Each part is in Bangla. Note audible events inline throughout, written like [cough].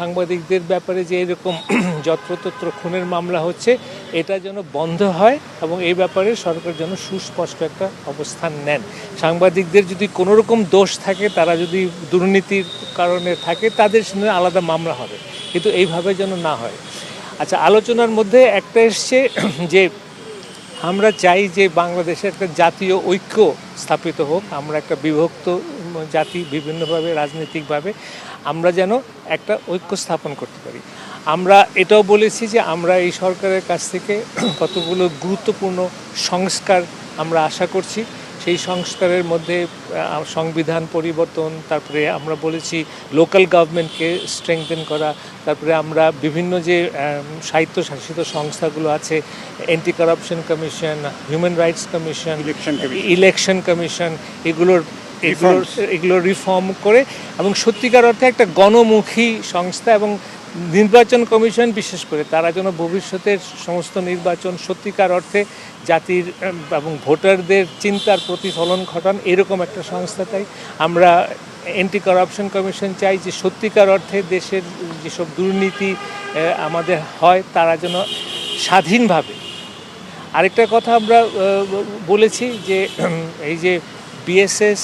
সাংবাদিকদের ব্যাপারে যে এরকম [clears throat] যত্রতত্র খুনের মামলা হচ্ছে, এটা যেন বন্ধ হয় এবং এই ব্যাপারে সরকার যেন সুস্পষ্ট একটা অবস্থান নেন। সাংবাদিকদের যদি কোনো রকম দোষ থাকে, তারা যদি দুর্নীতির কারণে থাকে, তাদের সঙ্গে আলাদা মামলা হবে। কিন্তু এইভাবে যেন না হয়। আচ্ছা আলোচনার মধ্যে একটা এসছে [clears throat] যে আমরা চাই যে বাংলাদেশে একটা জাতীয় ঐক্য স্থাপিত হোক। আমরা একটা বিভক্ত জাতি, বিভিন্নভাবে রাজনৈতিকভাবে। আমরা যেন একটা ঐক্য স্থাপন করতে পারি। আমরা এটাও বলেছি যে আমরা এই সরকারের কাছ থেকে [clears throat] কতগুলো গুরুত্বপূর্ণ সংস্কার আমরা আশা করছি। সেই সংস্কারের মধ্যে সংবিধান পরিবর্তন তারপরে আমরা বলেছি লোকাল গভর্নমেন্টকে স্ট্রেংথেন করা তারপরে আমরা বিভিন্ন যে আম, স্বায়ত্তশাসিত সংস্থাগুলো আছে anti corruption commission human rights commission election commission এগুলোর এগুলোর এগুলো রিফর্ম করে এবং সত্যিকার অর্থে একটা গণমুখী সংস্থা এবং নির্বাচন কমিশন বিশেষ করে তারা যেন ভবিষ্যতের সমস্ত নির্বাচন সত্যিকার অর্থে জাতির এবং ভোটারদের চিন্তার প্রতিফলন ঘটান এরকম একটা সংস্থা তাই। আমরা অ্যান্টি কারাপশন কমিশন চাই যে সত্যিকার অর্থে দেশের যেসব দুর্নীতি আমাদের হয় তারা যেন স্বাধীনভাবে আরেকটা কথা আমরা বলেছি যে এই যে বিএসএস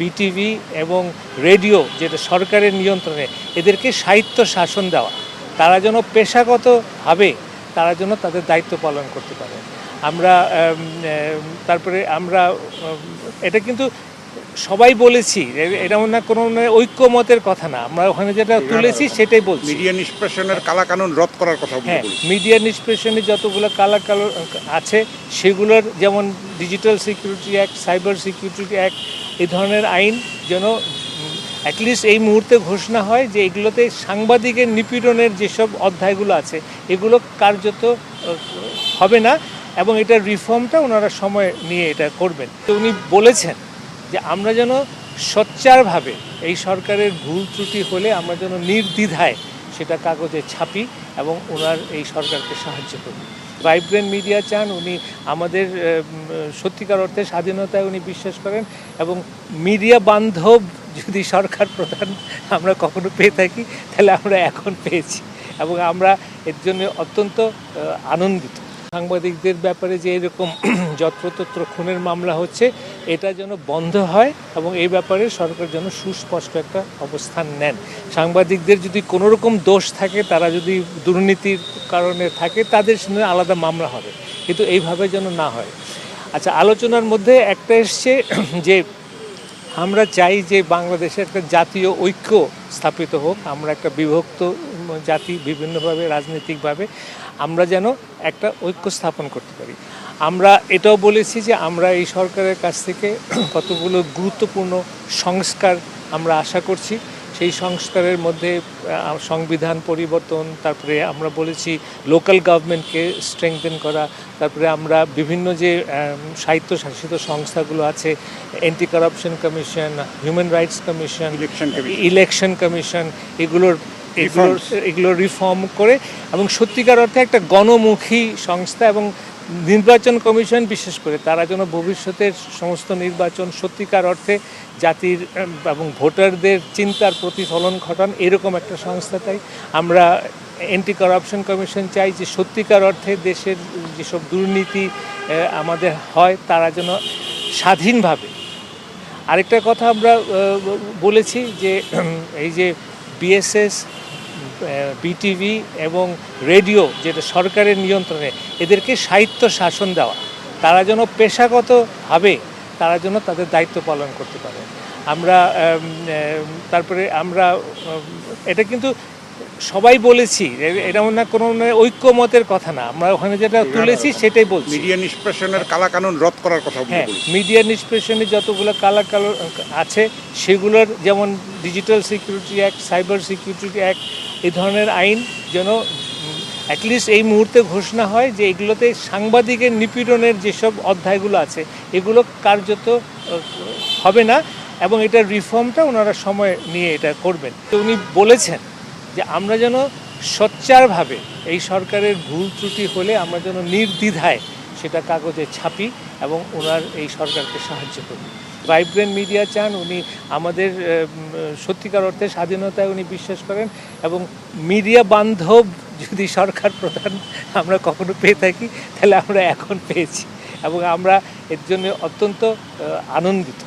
বিটিভি এবং রেডিও যেটা সরকারের নিয়ন্ত্রণে এদেরকে সাহিত্য শাসন দেওয়া। তারা যেন পেশাগতভাবে তারা যেন তাদের দায়িত্ব পালন করতে পারে। আমরা তারপরে আমরা এটা কিন্তু সবাই বলেছি এটা না কোনো ঐক্যমতের কথা না। আমরা ওখানে যেটা তুলেছি সেটাই বলছি। মিডিয়া নিষ্পেষণের কালাকানুন রদ করার কথা হ্যাঁ মিডিয়া নিষ্পেষণে যতগুলো কালা কালো আছে সেগুলোর যেমন digital security act cyber security act এই ধরনের আইন যেন অ্যাটলিস্ট এই মুহূর্তে ঘোষণা হয় যে এগুলোতে সাংবাদিকের নিপীড়নের যেসব অধ্যায়গুলো আছে, এগুলো কার্যত হবে না এবং এটার রিফর্মটা ওনারা সময় নিয়ে এটা করবেন। তো উনি বলেছেন যে আমরা যেন সোচ্চারভাবে এই সরকারের ভুল ত্রুটি হলে আমরা যেন নির্দ্বিধায় সেটা কাগজে ছাপি এবং ওনার এই সরকারকে সাহায্য করি। ভাইব্রেন্ট মিডিয়া চান, উনি আমাদের সত্যিকার অর্থে স্বাধীনতায় উনি বিশ্বাস করেন এবং মিডিয়া বান্ধব যদি সরকার প্রধান আমরা কখনো পেয়ে থাকি, তাহলে আমরা এখন পেয়েছি এবং আমরা এর জন্য অত্যন্ত আনন্দিত। সাংবাদিকদের ব্যাপারে যে এরকম [clears throat] যত্রতত্র খুনের মামলা হচ্ছে, এটা যেন বন্ধ হয় এবং এই ব্যাপারে সরকার যেন সুস্পষ্ট একটা অবস্থান নেন। সাংবাদিকদের যদি কোনো রকম দোষ থাকে, তারা যদি দুর্নীতির কারণে থাকে, তাদের সঙ্গে আলাদা মামলা হবে। কিন্তু এইভাবে যেন না হয়। আচ্ছা আলোচনার মধ্যে একটা এসছে [clears throat] যে আমরা চাই যে বাংলাদেশে একটা জাতীয় ঐক্য স্থাপিত হোক, আমরা একটা বিভক্ত জাতি বিভিন্নভাবে রাজনৈতিকভাবে আমরা যেন একটা ঐক্য স্থাপন করতে পারি। আমরা এটাও বলেছি যে আমরা এই সরকারের কাছ থেকে [clears throat] কতগুলো গুরুত্বপূর্ণ সংস্কার আমরা আশা করছি। সেই সংস্কারের মধ্যে সংবিধান পরিবর্তন তারপরে আমরা বলেছি লোকাল গভর্নমেন্টকে স্ট্রেংথেন করা তারপরে আমরা বিভিন্ন যে আম, স্বায়ত্তশাসিত সংস্থাগুলো আছে anti corruption commission human rights commission election commission এগুলোর এগুলোর এগুলো রিফর্ম করে এবং সত্যিকার অর্থে একটা গণমুখী সংস্থা এবং নির্বাচন কমিশন বিশেষ করে তারা যেন ভবিষ্যতের সমস্ত নির্বাচন সত্যিকার অর্থে জাতির এবং ভোটারদের চিন্তার প্রতিফলন ঘটান এরকম একটা সংস্থা তাই। আমরা অ্যান্টি কারাপশন কমিশন চাই যে সত্যিকার অর্থে দেশের যেসব দুর্নীতি আমাদের হয় তারা যেন স্বাধীনভাবে আরেকটা কথা আমরা বলেছি যে এই যে বিএসএস বিটিভি এবং রেডিও যেটা সরকারের নিয়ন্ত্রণে এদেরকে সাহিত্য শাসন দেওয়া। তারা যেন পেশাগতভাবে তারা যেন তাদের দায়িত্ব পালন করতে পারে। আমরা তারপরে আমরা এটা কিন্তু সবাই বলেছি এটা না কোনো ঐক্যমতের কথা না। আমরা ওখানে যেটা তুলেছি সেটাই বলছি। মিডিয়া নিষ্পেষণের কালাকানুন রদ করার কথা হ্যাঁ মিডিয়া নিষ্পেষণে যতগুলো কালা কালো আছে সেগুলোর যেমন digital security act cyber security act এই ধরনের আইন যেন অ্যাটলিস্ট এই মুহূর্তে ঘোষণা হয় যে এগুলোতে সাংবাদিকের নিপীড়নের যেসব অধ্যায়গুলো আছে, এগুলো কার্যত হবে না এবং এটার রিফর্মটা ওনারা সময় নিয়ে এটা করবেন। তো উনি বলেছেন যে আমরা যেন সোচ্চারভাবে এই সরকারের ভুল ত্রুটি হলে আমরা যেন নির্দ্বিধায় সেটা কাগজে ছাপি এবং ওনার এই সরকারকে সাহায্য করি। ভাইব্রেন্ট মিডিয়া চান, উনি আমাদের সত্যিকার অর্থে স্বাধীনতায় উনি বিশ্বাস করেন এবং মিডিয়া বান্ধব যদি সরকার প্রধান আমরা কখনো পেয়ে থাকি, তাহলে আমরা এখন পেয়েছি এবং আমরা এর জন্য অত্যন্ত আনন্দিত।